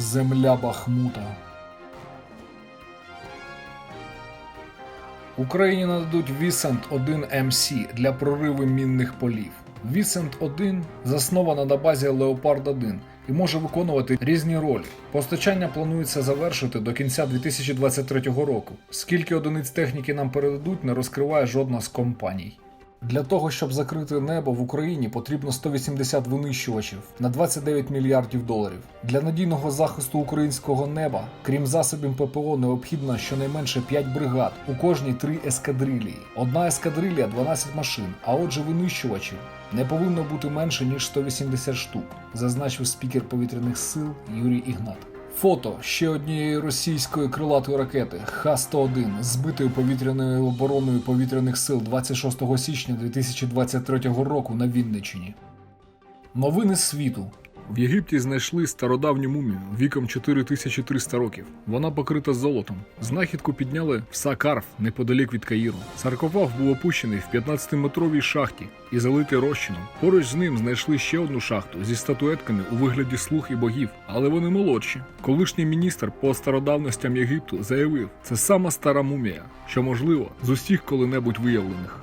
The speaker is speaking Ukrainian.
Земля Бахмута. Україні нададуть Вісент 1 МС для прориву мінних полів. Вісент 1 заснована на базі Леопард 1 і може виконувати різні ролі. Постачання планується завершити до кінця 2023 року. Скільки одиниць техніки нам передадуть, не розкриває жодна з компаній. Для того, щоб закрити небо в Україні, потрібно 180 винищувачів на 29 мільярдів доларів. Для надійного захисту українського неба, крім засобів ППО, необхідно щонайменше 5 бригад, у кожній 3 ескадрилії. Одна ескадрилія 12 машин, а отже винищувачів не повинно бути менше ніж 180 штук, зазначив спікер повітряних сил Юрій Ігнат. Фото ще однієї російської крилатої ракети Х-101, збитої повітряною обороною повітряних сил 26 січня 2023 року на Вінниччині. Новини світу. В Єгипті знайшли стародавню мумію віком 4300 років. Вона покрита золотом. Знахідку підняли в Сакарф неподалік від Каїру. Саркофаг був опущений в 15-метровій шахті і залитий розчином. Поруч з ним знайшли ще одну шахту зі статуетками у вигляді слуг і богів, але вони молодші. Колишній міністр по стародавностям Єгипту заявив, це сама стара мумія, що можливо з усіх коли-небудь виявлених.